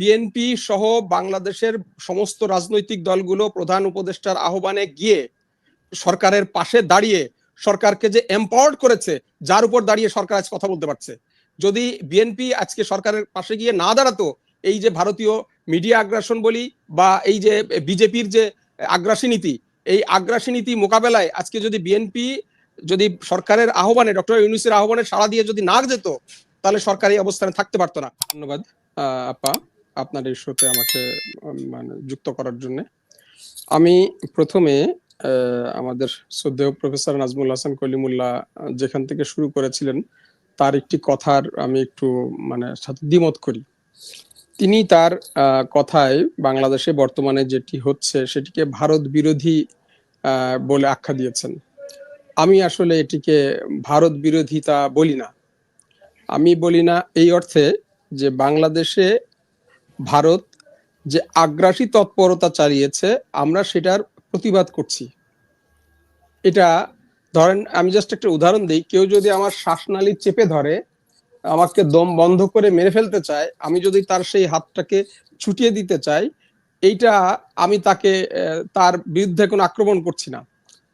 BNP সহ বাংলাদেশের সমস্ত রাজনৈতিক দলগুলো প্রধান উপদেষ্টার আহ্বানে গিয়ে সরকারের পাশে দাঁড়িয়ে সরকারকে যে এম্পাওয়ার্ড করেছে, যার উপর দাঁড়িয়ে সরকার আজ কথা বলতে পারছে। যদি বিএনপি আজকে সরকারের পাশে গিয়ে না দাঁড়াতো, এই যে ভারতীয় মিডিয়া আগ্রাসন বলি বা এই যে বিজেপির যে আগ্রাসী নীতি, এই আগ্রাসী নীতি মোকাবেলায় আজকে যদি বিএনপি যদি সরকারের আহ্বানে, ডক্টর ইউনুসের আহ্বানে সাড়া দিয়ে যদি না যেত, তাহলে সরকার অবস্থানে থাকতে পারতো না। ধন্যবাদ। আপা। আপনার এই শোতে আমাকে মানে যুক্ত করার জন্য। আমি প্রথমে আমাদের শ্রদ্ধেয় প্রফেসর নাজমুল হাসান কলিমুল্লাহ যেখান থেকে শুরু করেছিলেন, তার একটি কথার আমি একটু মানে সাথে দ্বিমত করি। তিনি তার কথায় বাংলাদেশে বর্তমানে যেটি হচ্ছে, সেটিকে ভারত বিরোধী বলে আখ্যা দিয়েছেন। আমি আসলে এটিকে ভারত বিরোধিতা বলি না। আমি বলি না এই অর্থে যে বাংলাদেশে ভারত যে আগ্রাসী তৎপরতা চালিয়েছে, আমরা সেটার প্রতিবাদ করছি। এটা ধরেন, আমি জাস্ট একটা উদাহরণ দিই, কেউ যদি আমার শ্বাসনালী চেপে ধরে, আমাকে দম বন্ধ করে মেরে ফেলতে চায়, আমি যদি তার সেই হাতটাকে ছুটিয়ে দিতে চাই, এইটা আমি তাকে তার বিরুদ্ধে কোনো আক্রমণ করছি না।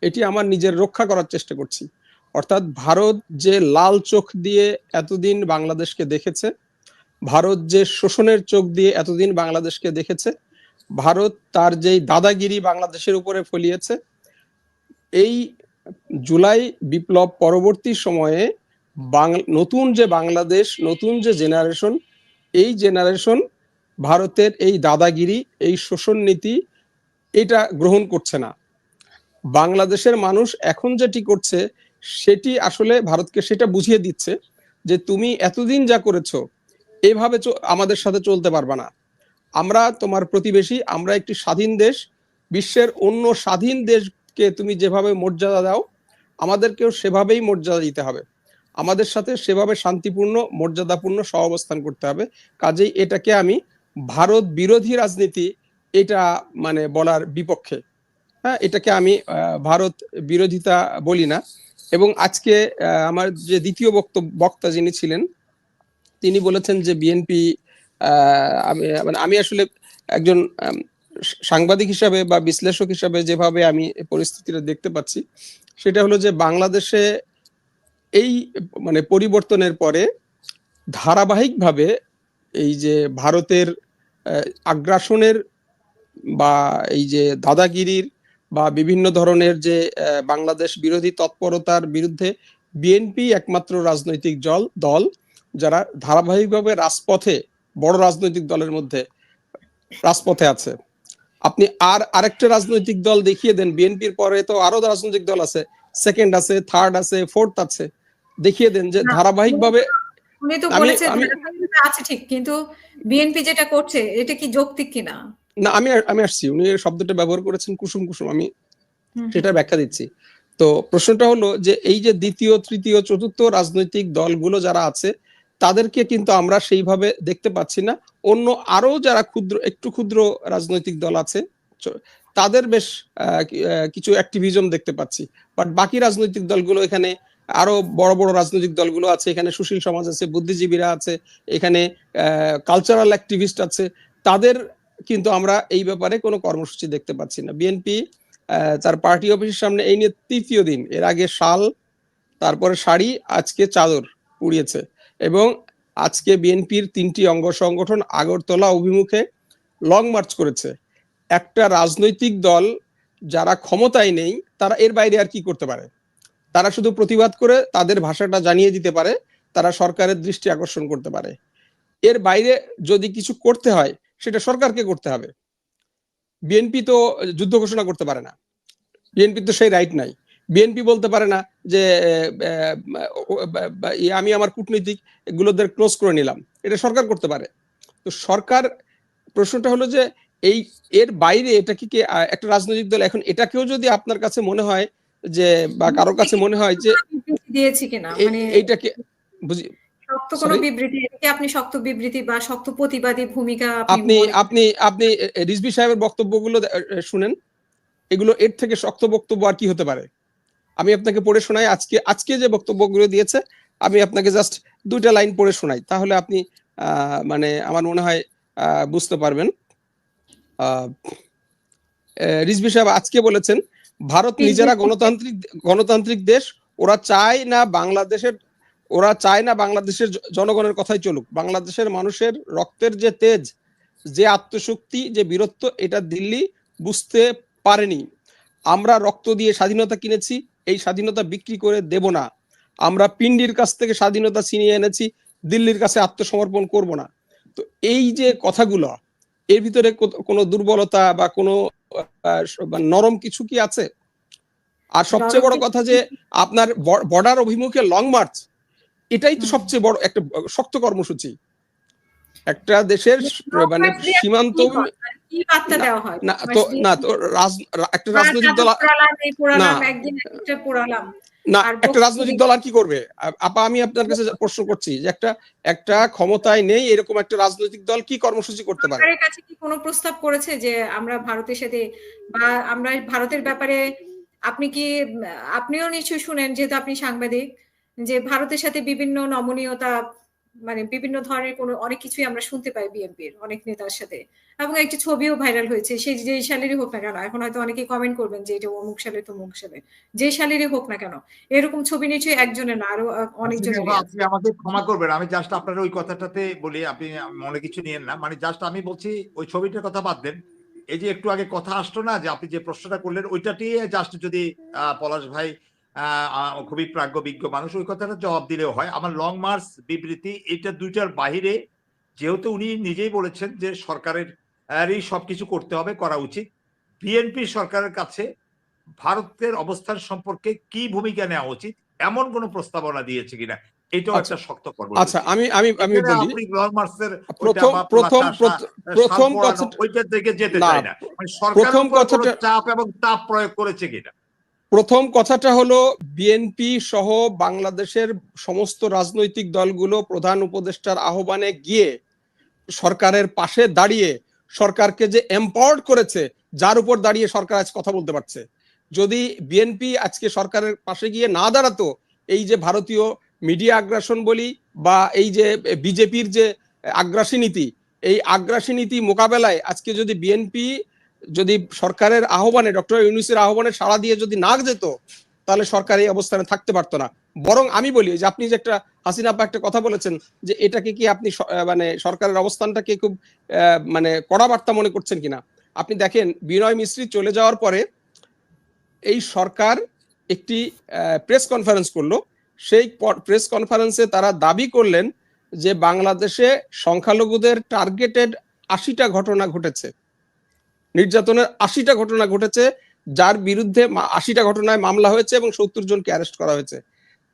এটি আমার নিজের রক্ষা করার চেষ্টা করছি। অর্থাৎ ভারত যে লাল চোখ দিয়ে এতদিন বাংলাদেশকে দেখেছে ভারত যে শোষণের চোখ দিয়ে এতদিন বাংলাদেশকে দেখেছে, ভারত তার যেই দাদাগিরি বাংলাদেশের উপরে ফলিয়েছে, এই জুলাই বিপ্লব পরবর্তী সময়ে নতুন যে বাংলাদেশ, নতুন যে জেনারেশন এই জেনারেশন ভারতের এই দাদাগিরি, এই শোষণ নীতি এটা গ্রহণ করছে না। বাংলাদেশের মানুষ এখন যেটি করছে, সেটি আসলে ভারতকে সেটা বুঝিয়ে দিচ্ছে যে তুমি এতদিন যা করেছ এভাবে আমাদের সাথে চলতে পারবা না। আমরা তোমার প্রতিবেশী, আমরা একটি স্বাধীন দেশ, বিশ্বের অন্য স্বাধীন দেশকে তুমি যেভাবে মর্যাদা দাও, আমাদেরকেও সেভাবেই মর্যাদা দিতে হবে। আমাদের সাথে সেভাবে শান্তিপূর্ণ, মর্যাদাপূর্ণ সহাবস্থান করতে হবে। কাজেই এটাকে আমি ভারত বিরোধী রাজনীতি, এটা মানে বলার বিপক্ষে। হ্যাঁ এটাকে আমি ভারত বিরোধিতা বলি না। এবং আজকে আমার যে দ্বিতীয় বক্তব্য বক্তা যিনি ছিলেন তিনি বলেছেন যে বিএনপি মানে আমি আসলে একজন সাংবাদিক হিসাবে বা বিশ্লেষক হিসাবে যেভাবে আমি পরিস্থিতিটা দেখতে পাচ্ছি, সেটা হলো যে বাংলাদেশে এই মানে পরিবর্তনের পরে ধারাবাহিকভাবে এই যে ভারতের আগ্রাসনের বা এই যে দাদাগিরির বা বিভিন্ন ধরনের যে বাংলাদেশ বিরোধী তৎপরতার বিরুদ্ধে বিএনপি একমাত্র রাজনৈতিক দল যারা ধারাবাহিকভাবে রাজপথে বড় রাজনৈতিক দলের মধ্যে রাজপথে আছে। আপনি আর আরেকটা রাজনৈতিক দল দেখিয়ে দেন বিএনপির পরে তো আরও রাজনৈতিক দল আছে সেকেন্ড আছে থার্ড আছে ফোর্থ আছে। দেখিয়ে দেন যে ধারাবাহিকভাবে উনি তো বলেছেন আছে ঠিক কিন্তু বিএনপি যেটা করছে এটা কি যৌক্তিক কিনা? না আমি আমি আসছি উনি এই শব্দটা ব্যবহার করেছেন কুসুম কুসুম আমি সেটা ব্যাখ্যা দিচ্ছি। তো প্রশ্নটা হলো যে এই যে দ্বিতীয় তৃতীয় চতুর্থ রাজনৈতিক দলগুলো যারা আছে তাদেরকে কিন্তু আমরা সেইভাবে দেখতে পাচ্ছি না। অন্য আরও যারা ক্ষুদ্র, একটু ক্ষুদ্র রাজনৈতিক দল আছে তাদের বেশ কিছু অ্যাক্টিভিজম দেখতে পাচ্ছি। বাট বাকি রাজনৈতিক দলগুলো এখানে আরও বড় বড় রাজনৈতিক দলগুলো আছে। এখানে সুশীল সমাজ আছে, বুদ্ধিজীবীরা আছে, এখানে কালচারাল অ্যাক্টিভিস্ট আছে। তাদের কিন্তু আমরা এই ব্যাপারে কোনো কর্মসূচি দেখতে পাচ্ছি না। বিএনপি তার পার্টি অফিসের সামনে এই নিয়ে তৃতীয় দিন। এর আগে শাল, তারপরে শাড়ি, আজকে চাদর পুড়িয়েছে। এবং আজকে বিএনপির তিনটি অঙ্গ সংগঠন আগরতলা অভিমুখে লং মার্চ করেছে। একটা রাজনৈতিক দল যারা ক্ষমতায় নেই, তারা এর বাইরে আর কি করতে পারে? তারা শুধু প্রতিবাদ করে তাদের ভাষাটা জানিয়ে দিতে পারে, তারা সরকারের দৃষ্টি আকর্ষণ করতে পারে। এর বাইরে যদি কিছু করতে হয়, সেটা সরকারকে করতে হবে। বিএনপি তো যুদ্ধ ঘোষণা করতে পারে না। বিএনপি তো সেই রাইট নাই। বিএনপি বলতে পারে না যে আমি আমার কূটনৈতিক এগুলোদের ক্লোজ করে নিলাম। এটা সরকার করতে পারে। তো সরকার প্রশ্নটা হলো যে এই এর বাইরে এটা কি কে একটা রাজনৈতিক দল এখন এটাকেও যদি আপনার কাছে মনে হয় যে বা কারও কাছে মনে হয় যে দিয়েছি কিনা? মানে এইটাকে বুঝি শক্ত কোনো বিবৃতি আপনি শক্ত বিবৃতি বা শক্ত প্রতিবাদী ভূমিকা আপনি আপনি আপনি সাহেবের বক্তব্যগুলো শুনেন। এগুলো এর থেকে শক্ত বক্তব্য আর কি হতে পারে? আমি আপনাকে পড়ে শোনাই। আজকে আজকে যে বক্তব্যগুলো দিয়েছে আমি আপনাকে জাস্ট দুইটা লাইন পড়ে শোনাই। তাহলে আপনি আহ, মানে আমার মনে হয় বুঝতে পারবেন। রিজভী সাহেব আজকে বলেছেন ভারত নিজেরা গণতান্ত্রিক গণতান্ত্রিক দেশ। ওরা চায় না বাংলাদেশের ওরা চায় না বাংলাদেশের জনগণের কথাই চলুক। বাংলাদেশের মানুষের রক্তের যে তেজ যে আত্মশক্তি যে বীরত্ব এটা দিল্লি বুঝতে পারেনি। আমরা রক্ত দিয়ে স্বাধীনতা কিনেছি এই স্বাধীনতা বিক্রি করে দেব না। আমরা পিন্ডির কাছ থেকে স্বাধীনতা ছিনিয়ে এনেছি দিল্লির কাছে আত্মসমর্পণ করব না। তো এই যে কথাগুলো এর ভিতরে কোনো দুর্বলতা বা কোনো নরম কিছু কি আছে? আর সবচেয়ে বড় কথা যে আপনার বর্ডার অভিমুখে লং মার্চ এটাই তো সবচেয়ে বড় একটা শক্ত কর্মসূচি। একটা দেশের মানে সীমান্ত? মানে না তো না তো একটা রাজনৈতিক দল না। না একটা রাজনৈতিক আর কি করবে আপা আমি আপনার কাছে প্রশ্ন করছি যে একটা একটা ক্ষমতায় নেই এরকম একটা রাজনৈতিক দল কি কর্মসূচি করতে পারে সরকারের কাছে কি কোনো প্রস্তাব করেছে যে আমরা ভারতের সাথে বা আমরা ভারতের ব্যাপারে আপনি কি আপনিও নিশ্চয়ই শুনেন যেহেতু আপনি সাংবাদিক যে ভারতের সাথে বিভিন্ন নমনীয়তা মানে বিভিন্ন ধরনের কোনো অনেক কিছুই আমরা শুনতে পাই বিএনপির অনেক নেতার সাথে। এবং একটি ছবিও ভাইরাল হয়েছে সে যে সালেরই হোক না কেন। এখন হয়তো অনেকে কমেন্ট করবেন যে এটা অমুক সালে তমুক সালে। যে সালেরই হোক না কেন। এরকম ছবি নিশ্চয়ই একজনের না আরও অনেকজনের আপনি- আমাকে ক্ষমা করবেন। আমি জাস্ট আপনার ওই কথাটাতে বলি আপনি মনে কিছু নিয়েন না। মানে জাস্ট আমি বলছি ওই ছবিটার কথা বাদ দেন। এই যে একটু আগে কথা আসতো না যে আপনি যে প্রশ্নটা করলেন ওইটাটি জাস্ট যদি পলাশ ভাই খুবই প্রাজ্ঞবিজ্ঞ মানুষ ওই কথাটা জবাব দিলেও হয়। আমার লং মার্চ বিবৃতি এটা দুইটার বাহিরে যেহেতু উনি নিজেই বলেছেন যে সরকারের এই সবকিছু করতে হবে করা উচিত। বিএনপি সরকারের কাছে ভারতের অবস্থান সম্পর্কে কি ভূমিকা নেওয়া উচিত এমন কোন প্রস্তাবনা দিয়েছে কিনা এটাও আচ্ছা। একটা শক্ত কর্ম আচ্ছা আমি আমি আমি বলি লং মার্চের প্রথম প্রথম প্রথ- প্রথম কথা ওইটা থেকে যেতে চাই না। মানে সরকার চাপ এবং তাপ প্রয়োগ করেছে কিনা? প্রথম কথাটা হলো বিএনপি সহ বাংলাদেশের সমস্ত রাজনৈতিক দলগুলো প্রধান উপদেষ্টার আহ্বানে গিয়ে সরকারের পাশে দাঁড়িয়ে সরকারকে যে এম্পাওয়ার্ড করেছে, যার উপর দাঁড়িয়ে সরকার আজ কথা বলতে পারছে। যদি বিএনপি আজকে সরকারের পাশে গিয়ে না দাঁড়াতো, এই যে ভারতীয় মিডিয়া আগ্রাসন বলি বা এই যে বিজেপির যে আগ্রাসী নীতি, এই আগ্রাসী নীতি মোকাবেলায় আজকে যদি বিএনপি যদি সরকারের আহ্বানে, ডক্টর ইউনুসের আহ্বানে সাড়া দিয়ে যদি না যেত, তাহলে সরকার এই অবস্থানে থাকতে পারতো না। বরং আমি বলি, যে আপনি যে একটা, হাসিনা আপা একটা কথা বলেছেন, যে এটাকে কি আপনি মানে সরকারের অবস্থানটাকে খুব মানে কড়া বার্তা মনে করছেন কিনা? আপনি দেখেন, বিনয় মিস্ত্রি চলে যাওয়ার পরে এই সরকার একটি প্রেস কনফারেন্স করল। সেই প্রেস কনফারেন্সে তারা দাবি করলেন যে বাংলাদেশে সংখ্যালঘুদের টার্গেটেড আশিটা ঘটনা ঘটেছে। নির্যাতনের আশিটা ঘটনা ঘটেছে, যার বিরুদ্ধে আশিটা ঘটনায় মামলা হয়েছে এবং সত্তর জনকে অ্যারেস্ট করা হয়েছে।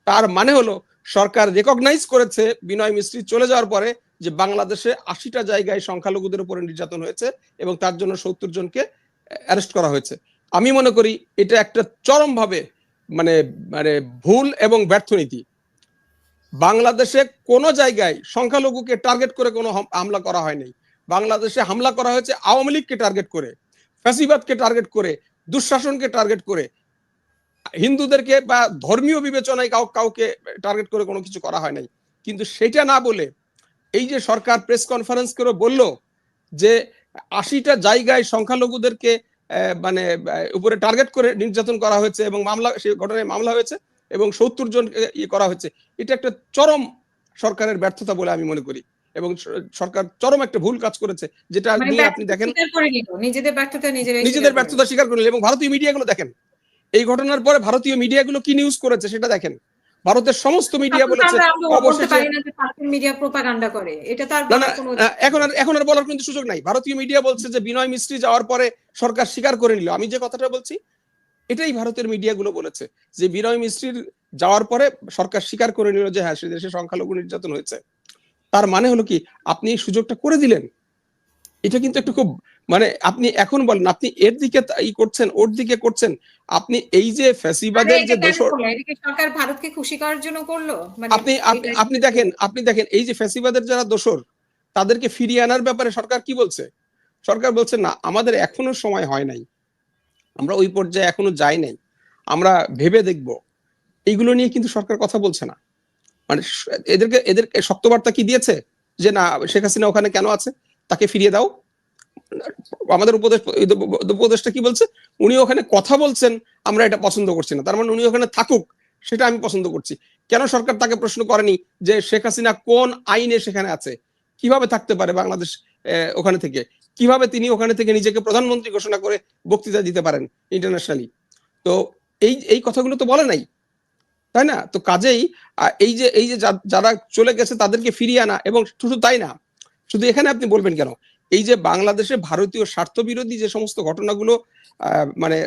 তার মানে হলো, সরকার রেকগনাইজ করেছে বিনয় মিস্ত্রি চলে যাওয়ার পরে যে বাংলাদেশে আশিটা জায়গায় সংখ্যালঘুদের উপরে নির্যাতন হয়েছে এবং তার জন্য সত্তর জনকে অ্যারেস্ট করা হয়েছে। আমি মনে করি এটা একটা চরমভাবে মানে মানে ভুল এবং ব্যর্থ নীতি। বাংলাদেশে কোনো জায়গায় সংখ্যালঘুকে টার্গেট করে কোনো হামলা করা হয়নি। বাংলাদেশে হামলা করা হয়েছে আওয়ামী লীগকে টার্গেট করে, ফ্যাসিবাদকে টার্গেট করে, দুঃশাসনকে টার্গেট করে। হিন্দুদেরকে বা ধর্মীয় বিবেচনায় কাউ, কাউকে টার্গেট করে কোনো কিছু করা হয় নাই। কিন্তু সেটা না বলে এই যে সরকার প্রেস কনফারেন্স করে বলল যে আশিটা জায়গায় সংখ্যালঘুদেরকে মানে উপরে টার্গেট করে নির্যাতন করা হয়েছে এবং মামলা সেই ঘটনায় মামলা হয়েছে এবং সত্তর জন ইয়ে করা হয়েছে। এটা একটা চরম সরকারের ব্যর্থতা বলে আমি মনে করি। এবং সরকার চরম একটা ভুল কাজ করেছে যেটা মানে নিয়ে আপনি দেখেন করে নিজেদের ব্যর্থতা নিজেরাই নিজেদের স্বীকার করে ব্যর্থতা স্বীকার করলেন এবং ভারতীয় মিডিয়াগুলো দেখেন এই ঘটনার পরে ভারতীয় মিডিয়াগুলো কি নিউজ করেছে সেটা দেখেন। ভারতের সমস্ত মিডিয়া বলেছে অবশেষে পারি না যে ভারতের মিডিয়া প্রোপাগান্ডা করে এটা তার এখন আর এখন আর বলার কিন্তু সুযোগ নাই। ভারতীয় মিডিয়া বলছে যে বিনয় মিস্ত্রি যাওয়ার পরে সরকার স্বীকার করে নিল। আমি যে কথাটা বলছি এটাই ভারতের মিডিয়াগুলো বলেছে যে বিনয় মিস্ত্রির যাওয়ার পরে সরকার স্বীকার করে নিল যে হ্যাঁ সে দেশে সংখ্যালঘু নির্যাতন হয়েছে। তার মানে হলো কি আপনি এই সুযোগটা করে দিলেন। এটা কিন্তু একটু খুব মানে আপনি এখন বলেন আপনি এর দিকে ই করছেন ওর দিকে করছেন আপনি এই যে মানে ফ্যাসিবাদের যে দোষর করল? এটা কি সরকার ভারতকে খুশি করার জন্য করল? মানে আপনি আপনি আপনি দেখেন আপনি দেখেন এই যে ফ্যাসিবাদের যারা দোষর তাদেরকে ফিরিয়ে আনার ব্যাপারে সরকার কি বলছে? সরকার বলছে না আমাদের এখনও সময় হয় নাই। আমরা ওই পর্যায়ে এখনও যাই নাই। আমরা ভেবে দেখব। এইগুলো নিয়ে কিন্তু সরকার কথা বলছে না। মানে এদেরকে, এদের শক্ত বার্তা কি দিয়েছে? যে না, শেখ হাসিনা ওখানে কেন আছে? তাকে ফিরিয়ে দাও। আমাদের উপদেশ উপদেশটা কি বলছে? উনি ওখানে কথা বলছেন, আমরা এটা পছন্দ করছি না। তার মানে উনি ওখানে থাকুক, সেটা আমি পছন্দ করছি। কেন সরকার তাকে প্রশ্ন করেনি যে শেখ হাসিনা কোন আইনে সেখানে আছে? কীভাবে থাকতে পারে বাংলাদেশ ওখানে থেকে? কীভাবে তিনি ওখানে থেকে নিজেকে প্রধানমন্ত্রী ঘোষণা করে বক্তৃতা দিতে পারেন ইন্টারন্যাশনালি তো এই এই কথাগুলো তো বলে নাই। তাই না? তো কাজেই এই যে এই যে যারা চলে গেছে তাদেরকে ফিরিয়ে আনা এবং শুধু তাই না, শুধু এখানে আপনি বলবেন কেন? এই যে বাংলাদেশে ভারতীয় স্বার্থ বিরোধী যে সমস্ত ঘটনাগুলো মানে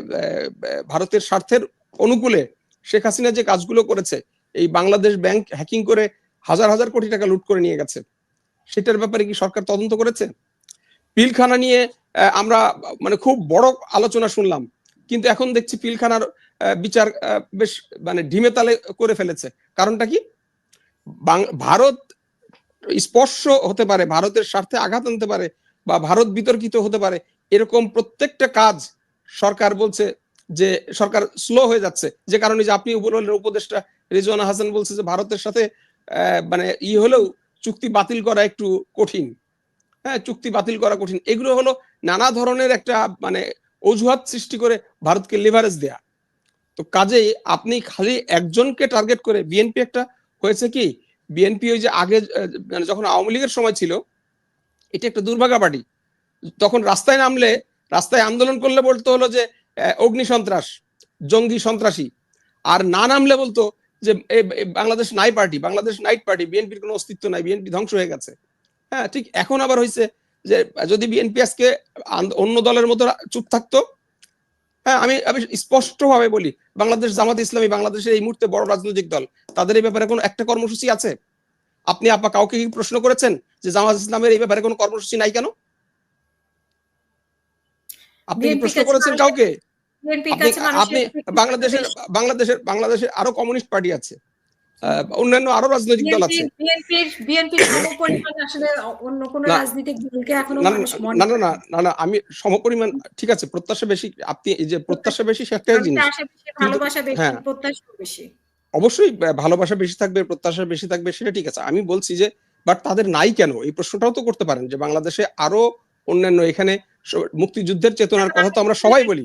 ভারতের স্বার্থের অনুকূলে শেখ হাসিনা যে কাজগুলো করেছে, এই বাংলাদেশ ব্যাংক হ্যাকিং করে হাজার হাজার কোটি টাকা লুট করে নিয়ে গেছে, সেটার ব্যাপারে কি সরকার তদন্ত করেছে? পিলখানা নিয়ে আমরা মানে খুব বড় আলোচনা শুনলাম, কিন্তু এখন দেখছি পিলখানার বিচার বেশ মানে ঢিমে তালে করে ফেলেছে। কারণটা কি? ভারত স্পর্শ হতে পারে, ভারতের স্বার্থে আঘাত আনতে পারে বা ভারত বিতর্কিত হতে পারে, এরকম প্রত্যেকটা কাজ সরকার বলছে যে, সরকার স্লো হয়ে যাচ্ছে। যে কারণে যে আপনি উপদেষ্টা রিজওয়ানা হাসান বলছে যে, ভারতের সাথে মানে ই হলেও চুক্তি বাতিল করা একটু কঠিন। হ্যাঁ চুক্তি বাতিল করা কঠিন। এগুলো হলো নানা ধরনের একটা মানে অজুহাত সৃষ্টি করে ভারতকে লিভারেজ দেয়া। তো কাজেই আপনি খালি একজনকে টার্গেট করে বিএনপি একটা হয়েছে কি? বিএনপি ওই যে আগে মানে যখন আওয়ামী লীগের সময় ছিল, এটা একটা দুর্ভাগা পার্টি তখন রাস্তায় নামলে, রাস্তায় আন্দোলন করলে বলতে হলো যে অগ্নি সন্ত্রাস, জঙ্গি সন্ত্রাসী। আর না নামলে বলতো যে বাংলাদেশ নাই পার্টি, বাংলাদেশ নাইট পার্টি বিএনপির কোনো অস্তিত্ব নাই বিএনপি ধ্বংস হয়ে গেছে। হ্যাঁ ঠিক এখন আবার হয়েছে যে, যদি বিএনপি আজকে অন্য দলের মতো চুপ থাকতো হ্যাঁ আমি আমি স্পষ্টভাবে বলি বাংলাদেশ জামাত ইসলামী বাংলাদেশের এই মুহূর্তে বড় রাজনৈতিক দল তাদের এই ব্যাপারে কোনো একটা কর্মসূচি আছে? আপনি আপা কাউকে কি প্রশ্ন করেছেন যে জামাত ইসলামের এই ব্যাপারে কোনো কর্মসূচি নাই কেন? আপনি প্রশ্ন করেছেন কাউকে? আপনি বাংলাদেশের বাংলাদেশের বাংলাদেশের আরও কমিউনিস্ট পার্টি আছে। অন্যান্য আরও রাজনৈতিক দল আছে। না, না না না আমি সমপরিমাণ ঠিক আছে প্রত্যাশা বেশি আপনি এই যে প্রত্যাশা বেশি একটা জিনিস। হ্যাঁ। অবশ্যই ভালোবাসা বেশি থাকবে প্রত্যাশা বেশি থাকবে সেটা ঠিক আছে। আমি বলছি যে বাট তাদের নাই কেন? এই প্রশ্নটাও তো করতে পারেন যে বাংলাদেশে আরও অন্যান্য এখানে মুক্তিযুদ্ধের চেতনার কথা তো আমরা সবাই বলি।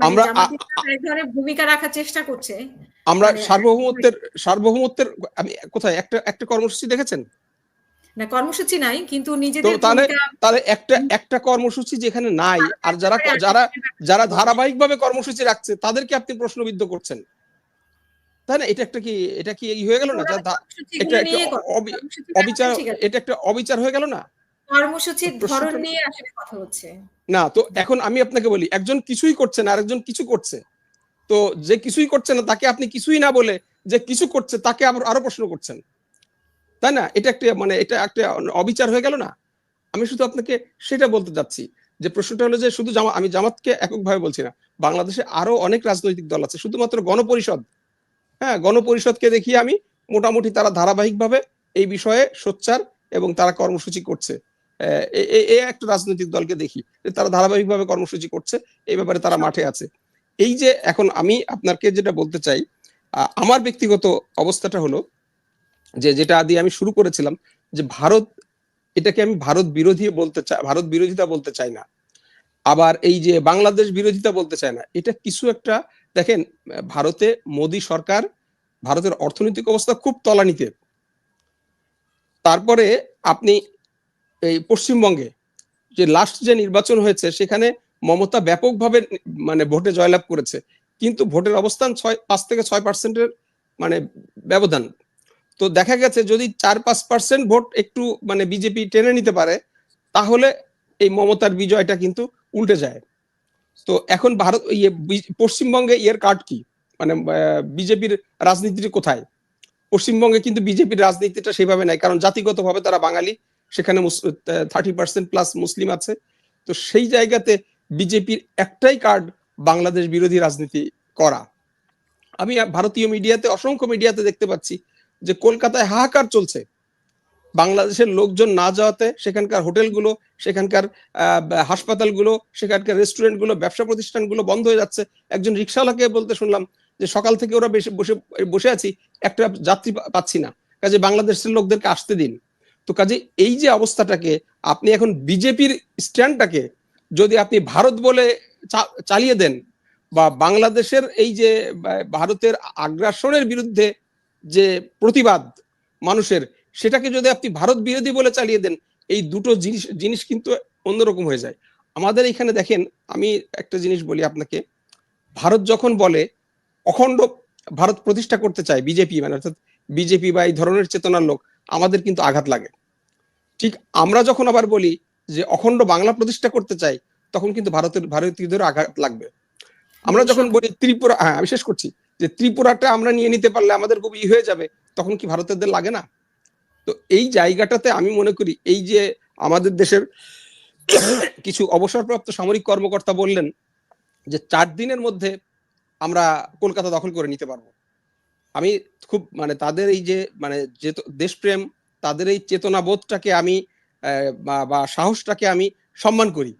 আমরা জামাত আ- ইসলাম এক ধরনের ভূমিকা রাখার চেষ্টা করছে। আমরা মানে- সার্বভৌমত্বের সার্বভৌমত্বের আমি কোথায়? একটা একটা কর্মসূচি দেখেছেন? না কর্মসূচি নাই কিন্তু নিজেদের তাহলে তাহলে একটা একটা কর্মসূচি যেখানে নাই আর যারা যারা যারা ধারাবাহিকভাবে কর্মসূচি রাখছে তাদেরকে আপনি প্রশ্নবিদ্ধ করছেন। তাই না? এটা একটা কি এটা কি হয়ে গেল না? এটা একটা অবিচার এটা একটা অবিচার হয়ে গেল না? কর্মসূচির ধরন নিয়ে আসলে কথা হচ্ছে। না তো এখন আমি আপনাকে বলি একজন কিছুই করছে না আরেকজন কিছু করছে। তো যে কিছুই করছে না তাকে আপনি কিছুই না বলে যে কিছু করছে তাকে আবার আরও প্রশ্ন করছেন। তাই না? এটা একটা মানে এটা একটা অবিচার হয়ে গেল না? আমি শুধু আপনাকে সেটা বলতে যাচ্ছি যে প্রশ্নটা হলো যে শুধু জামা আমি জামাতকে এককভাবে বলছি না বাংলাদেশে আরও অনেক রাজনৈতিক দল আছে শুধুমাত্র গণপরিষদ। হ্যাঁ গণপরিষদকে দেখিয়ে আমি মোটামুটি তারা ধারাবাহিকভাবে এই বিষয়ে সোচ্চার এবং তারা কর্মসূচি করছে। এ- একটা রাজনৈতিক দলকে দেখি তারা ধারাবাহিকভাবে কর্মসূচি করছে এই ব্যাপারে তারা মাঠে আছে। এই যে এখন আমি আপনাকে যেটা বলতে চাই আমার ব্যক্তিগত অবস্থাটা হলো যে যেটা দিয়ে আমি শুরু করেছিলাম যে ভারত, এটাকে আমি ভারত বিরোধী বলতে চাই ভারত বিরোধিতা বলতে চাই না। আবার এই যে বাংলাদেশ বিরোধিতা বলতে চায় না, এটা কিছু একটা, দেখেন, ভারতে মোদী সরকার, ভারতের অর্থনৈতিক অবস্থা খুব তলানিতে। তারপরে আপনি এই পশ্চিমবঙ্গে যে লাস্ট যে নির্বাচন হয়েছে, সেখানে মমতা ব্যাপকভাবে মানে ভোটে জয়লাভ করেছে। কিন্তু ভোটের অবস্থান ছয়, পাঁচ থেকে ছয় পার্সেন্টের মানে ব্যবধান। তো দেখা গেছে যদি চার, পাঁচ পার্সেন্ট ভোট একটু মানে বিজেপি টেনে নিতে পারে, তাহলে এই মমতার বিজয়টা কিন্তু উল্টে যায়। তো এখন ভারত ইয়ে পশ্চিমবঙ্গে ইয়ের কার্ড কি? মানে বিজেপির রাজনীতিটি কোথায়? পশ্চিমবঙ্গে কিন্তু বিজেপির রাজনীতিটা সেভাবে নাই, কারণ জাতিগতভাবে তারা বাঙালি। সেখানে থার্টি পার্সেন্ট প্লাস মুসলিম আছে। তো সেই জায়গাতে বিজেপির একটাই কার্ড বাংলাদেশ বিরোধী রাজনীতি করা। আমি ভারতীয় মিডিয়াতে, অসংখ্য মিডিয়াতে দেখতে পাচ্ছি যে কলকাতায় হাহাকার চলছে। বাংলাদেশের লোকজন না যাওয়াতে সেখানকার হোটেলগুলো, সেখানকার হাসপাতালগুলো, সেখানকার রেস্টুরেন্টগুলো, ব্যবসা প্রতিষ্ঠানগুলো বন্ধ হয়ে যাচ্ছে। একজন রিক্সাওয়ালাকে বলতে শুনলাম যে সকাল থেকে ওরা বসে বসে আছি, একটা যাত্রী পাচ্ছি না। কাজে বাংলাদেশের লোকদেরকে আসতে দিন। তো কাজে এই যে অবস্থাটাকে আপনি এখন বিজেপির স্ট্যান্ডটাকে যদি আপনি ভারত বলে চালিয়ে দেন বা বাংলাদেশের এই যে ভারতের আগ্রাসনের বিরুদ্ধে যে প্রতিবাদ মানুষের, সেটাকে যদি আপনি ভারত বিরোধী বলে চালিয়ে দেন, এই দুটো জিনিস জিনিস কিন্তু অন্যরকম হয়ে যায়। আমাদের এখানে দেখেন, আমি একটা জিনিস বলি আপনাকে। ভারত যখন বলে, অখণ্ড ভারত প্রতিষ্ঠা করতে চায় বিজেপি মানে অর্থাৎ বিজেপি বা এই ধরনের চেতনার লোক আমাদের কিন্তু আঘাত লাগে। ঠিক আমরা যখন আবার বলি যে অখণ্ড বাংলা প্রতিষ্ঠা করতে চাই তখন কিন্তু ভারতের ভারতীয়দের আঘাত লাগবে। আমরা যখন বলি ত্রিপুরা হ্যাঁ আমি শেষ করছি যে ত্রিপুরাটা আমরা নিয়ে নিতে পারলে আমাদের খুব ই হয়ে যাবে তখন কি ভারতেরদের লাগে না? তো এই জায়গাটাতে আমি মনে করি এই যে আমাদের দেশের কিছু অবসরপ্রাপ্ত সামরিক কর্মকর্তা বললেন যে চার দিনের মধ্যে আমরা কলকাতা দখল করে নিতে পারব। আমি খুব মানে তাদের এই যে মানে যে দেশপ্রেম, তাদের এই চেতনাবোধটাকে আমি বা- সাহসটাকে আমি সম্মান করি।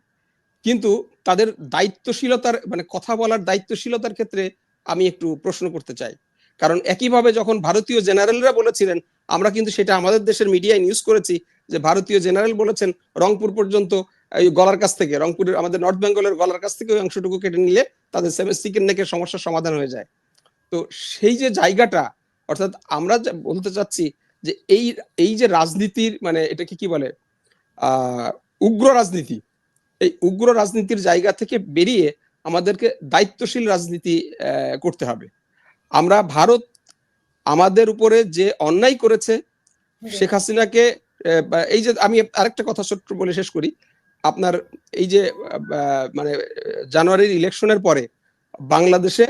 কিন্তু তাদের দায়িত্বশীলতার মানে কথা বলার দায়িত্বশীলতার ক্ষেত্রে আমি একটু প্রশ্ন করতে চাই। কারণ একইভাবে যখন ভারতীয় জেনারেলরা বলেছিলেন, আমরা কিন্তু সেটা আমাদের দেশের মিডিয়ায় নিউজ করেছি যে ভারতীয় জেনারেল বলেছেন, রংপুর পর্যন্ত এই গলার কাছ থেকে, রংপুরের, আমাদের নর্থ বেঙ্গলের গলার কাছ থেকে ওই অংশটুকু কেটে নিলে তাদের চিকেন নেকের সমস্যার সমাধান হয়ে যায়। তো সেই যে জায়গাটা অর্থাৎ আমরা যা বলতে চাচ্ছি যে এই এই যে রাজনীতির মানে এটাকে কি বলে আহ উগ্র রাজনীতি এই উগ্র রাজনীতির জায়গা থেকে বেরিয়ে আমাদেরকে দায়িত্বশীল রাজনীতি করতে হবে। আমরা ভারত আমাদের উপরে যে অন্যায় করেছে শেখ হাসিনাকে এই যে আমি আরেকটা কথা ছোট্ট বলে শেষ করি আপনার এই যে মানে জানুয়ারির ইলেকশনের পরে বাংলাদেশে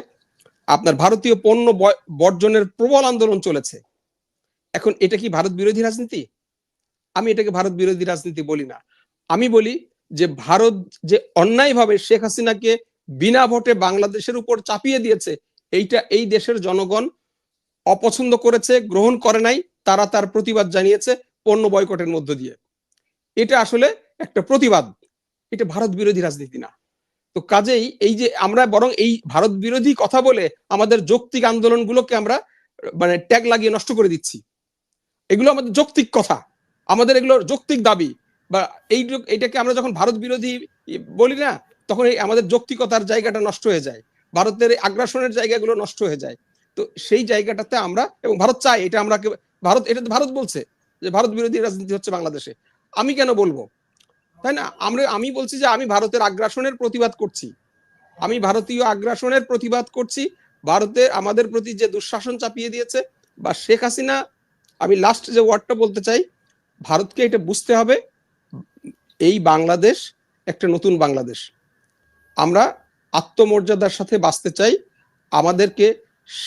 আপনার ভারতীয় পণ্য বর্জনের প্রবল আন্দোলন চলেছে। এখন এটা কি ভারত বিরোধী রাজনীতি? আমি এটাকে ভারত বিরোধী রাজনীতি বলি না। আমি বলি যে ভারত যে অন্যায়ভাবে শেখ হাসিনাকে বিনা ভোটে বাংলাদেশের উপর চাপিয়ে দিয়েছে, এইটা এই দেশের জনগণ অপছন্দ করেছে, গ্রহণ করে নাই, তারা তার প্রতিবাদ জানিয়েছে পণ্য বয়কটের মধ্য দিয়ে। এটা আসলে একটা প্রতিবাদ। এটা ভারত বিরোধী রাজনীতি না। তো কাজেই এই যে আমরা বরং এই ভারত বিরোধী কথা বলে আমাদের যৌক্তিক আন্দোলনগুলোকে আমরা মানে ট্যাগ লাগিয়ে নষ্ট করে দিচ্ছি। এগুলো আমাদের যৌক্তিক কথা। আমাদের এগুলো যৌক্তিক দাবি। বা এই এইটাকে আমরা যখন ভারত বিরোধী বলি না, তখন এই আমাদের যৌক্তিকতার জায়গাটা নষ্ট হয়ে যায়। ভারতের আগ্রাসনের জায়গাগুলো নষ্ট হয়ে যায়। তো সেই জায়গাটাতে আমরা, এবং ভারত চায়, এটা আমরা ভারত, এটা ভারত বলছে যে ভারত বিরোধী রাজনীতি হচ্ছে বাংলাদেশে। আমি কেন বলব? তাই না? আমরা, আমি বলছি যে আমি ভারতের আগ্রাসনের প্রতিবাদ করছি। আমি ভারতীয় আগ্রাসনের প্রতিবাদ করছি। ভারতের আমাদের প্রতি যে দুঃশাসন চাপিয়ে দিয়েছে বা শেখ হাসিনা, আমি লাস্ট যে ওয়ার্ডটা বলতে চাই, ভারতকে এটা বুঝতে হবে, এই বাংলাদেশ একটা নতুন বাংলাদেশ। আমরা আত্মমর্যাদার সাথে বাঁচতে চাই, আমাদেরকে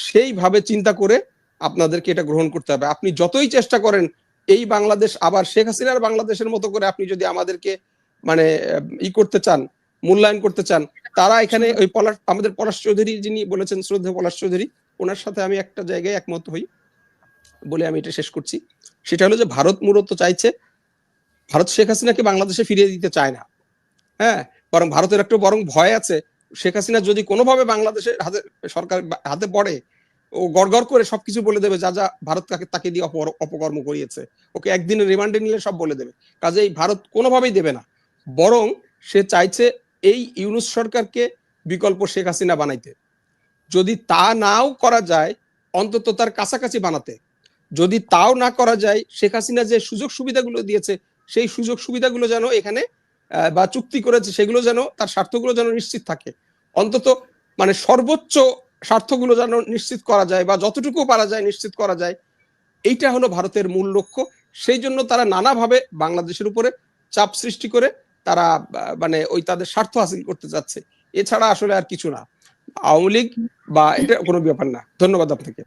সেইভাবে চিন্তা করে আপনাদেরকে এটা গ্রহণ করতে হবে। আপনি যতই চেষ্টা করেন, এই বাংলাদেশ আবার শেখ হাসিনার বাংলাদেশের মতো করে আপনি যদি আমাদেরকে মানে ই করতে চান, মূল্যায়ন করতে চান, তারা এখানে ওই পলাশ, আমাদের পলাশ চৌধুরী যিনি বলেছেন শ্রদ্ধা পলাশ চৌধুরী, ওনার সাথে আমি একটা জায়গায় একমত হই বলে আমি এটা শেষ করছি। সেটা হলো যে, ভারত মূলত চাইছে, ভারত শেখ হাসিনাকে বাংলাদেশে ফিরিয়ে দিতে চায় না। হ্যাঁ বরং ভারতের একটা বরং ভয় আছে, শেখ হাসিনা যদি কোনোভাবে বাংলাদেশের হাতে, সরকার হাতে পড়ে, ও গড়গড় করে সবকিছু বলে দেবে, যা যা ভারত তাকে তাকে দিয়ে অপকর্ম করিয়েছে, ওকে একদিনের রিমান্ডে নিলে সব বলে দেবে। কাজেই ভারত কোনোভাবেই দেবে না। বরং সে চাইছে এই ইউনুস সরকারকে বিকল্প শেখ হাসিনা বানাইতে। যদি তা নাও করা যায়, অন্তত তার কাছাকাছি বানাতে। যদি তাও না করা যায়, শেখ হাসিনা যে সুযোগ সুবিধাগুলো দিয়েছে, সেই সুযোগ সুবিধাগুলো যেন এখানে বা চুক্তি করেছে, সেগুলো যেন তার স্বার্থগুলো যেন নিশ্চিত থাকে। অন্তত মানে সর্বোচ্চ স্বার্থগুলো যেন নিশ্চিত করা যায় বা যতটুকু পারা যায় নিশ্চিত করা যায়, এইটা হলো ভারতের মূল লক্ষ্য। সেই জন্য তারা নানাভাবে বাংলাদেশের উপরে চাপ সৃষ্টি করে তারা মানে ওই তাদের স্বার্থ হাসিল করতে যাচ্ছে। এছাড়া আসলে আর কিছু না। আওয়ামী লীগ বা এটা কোনো ব্যাপার না। ধন্যবাদ আপনাকে।